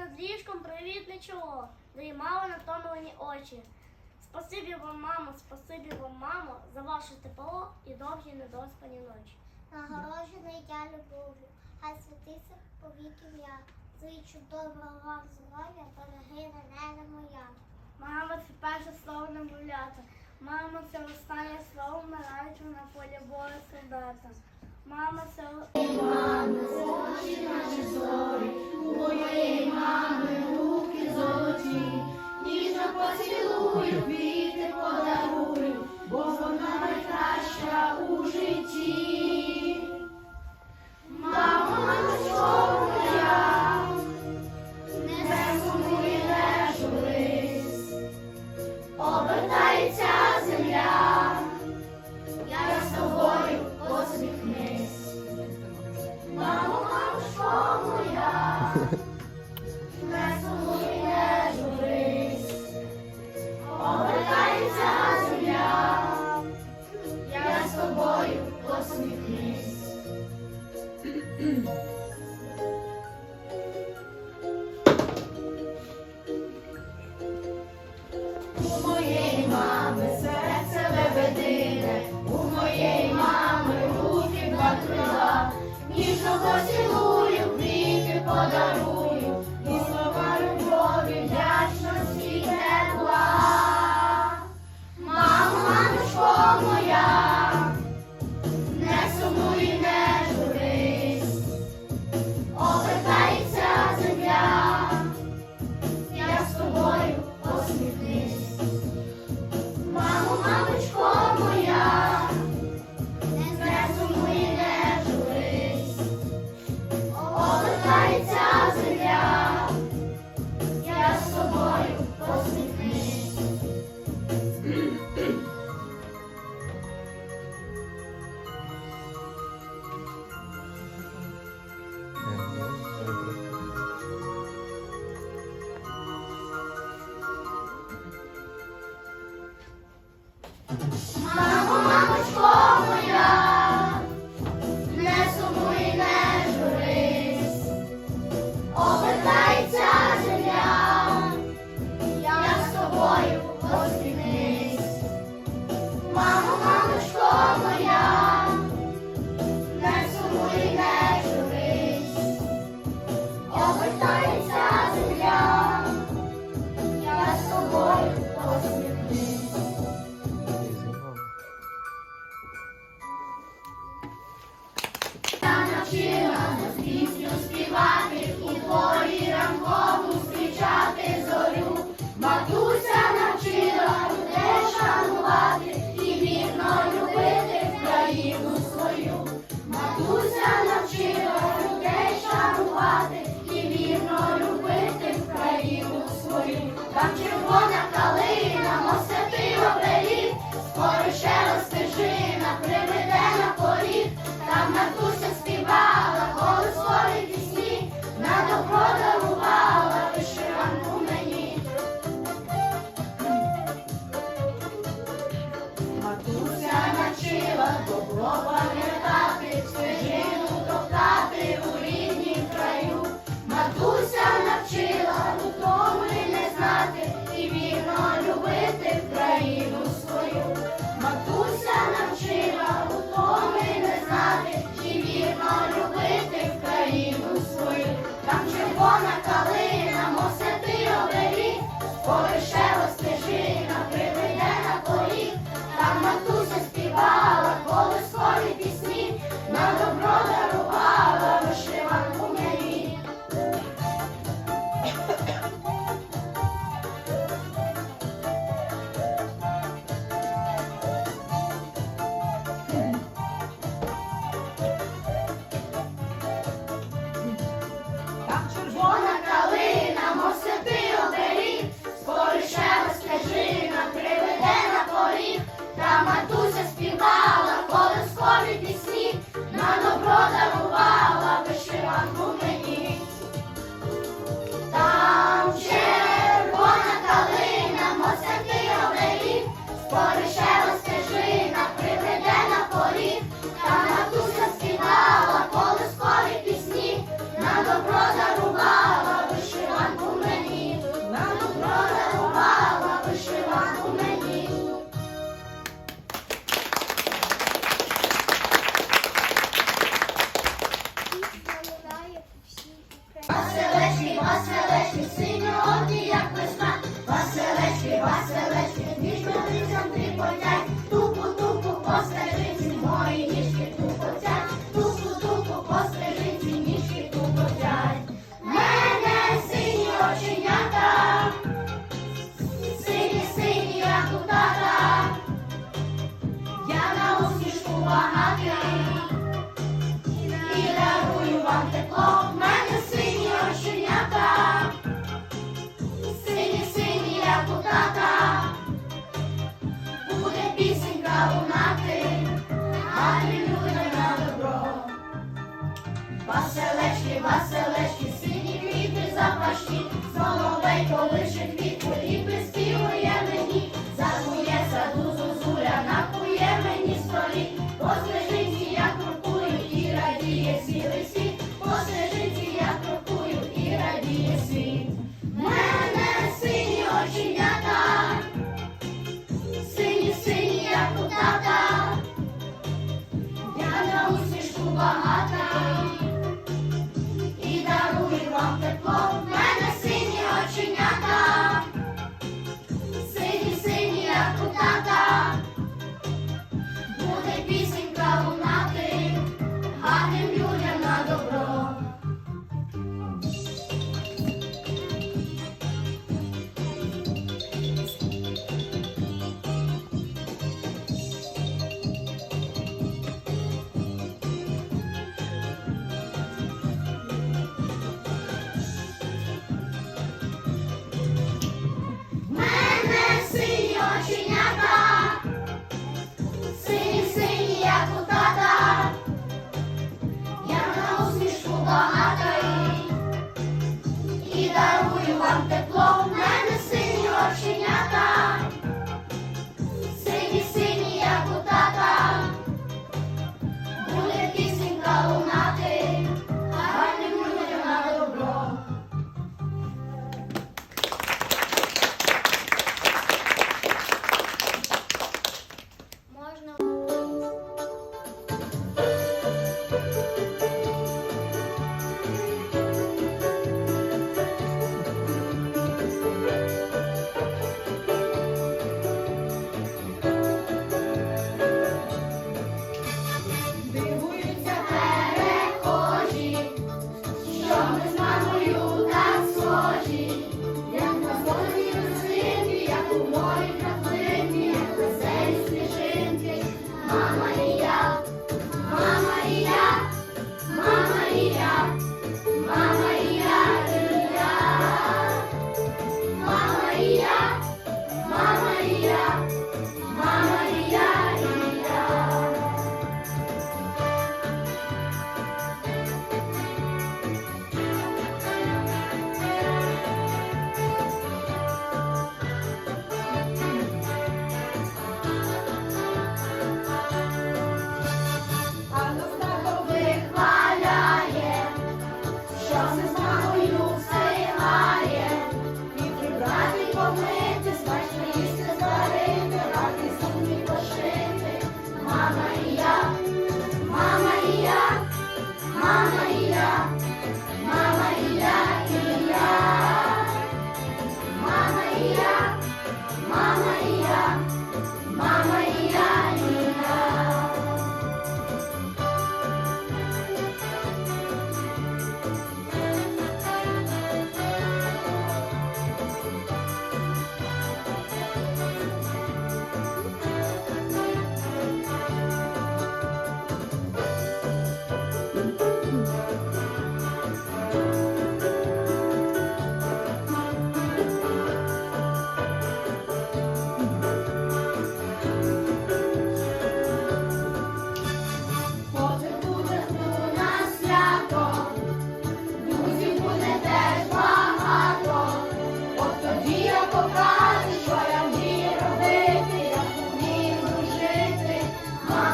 над ліжком привітне чоло, дрімали натомлені очі. Спасибі вам, мамо, спасибі вам, мамо, за ваше тепло і довгі недоспані ночі. Нагороджений я любов'ю, хай святиться повіки я. Зичу доброго вам здоров'я, берегине нене моя. Мама, це перше слово немовлята. Мама, це останнє слово вмираючи на полі бою солдата. Мама, соломи, солочі наші зорі, у моєї мами руки золоті, Ніжно поцілую, квіти подарую, бо вона найкраща у житті. багатий і дарую вам тепло. В мене сині оченята, сині, сині, як у тата, буде пісенька лунати, гарні люди на добро. Васелечки, васелечки, сині квіти запашні, соловей колишить.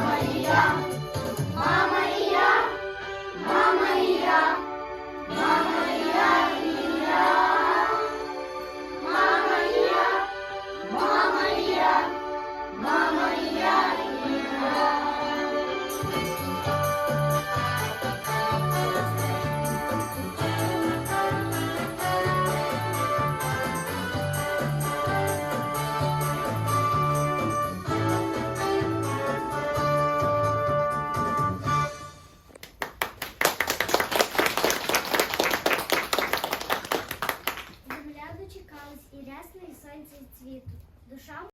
Maria.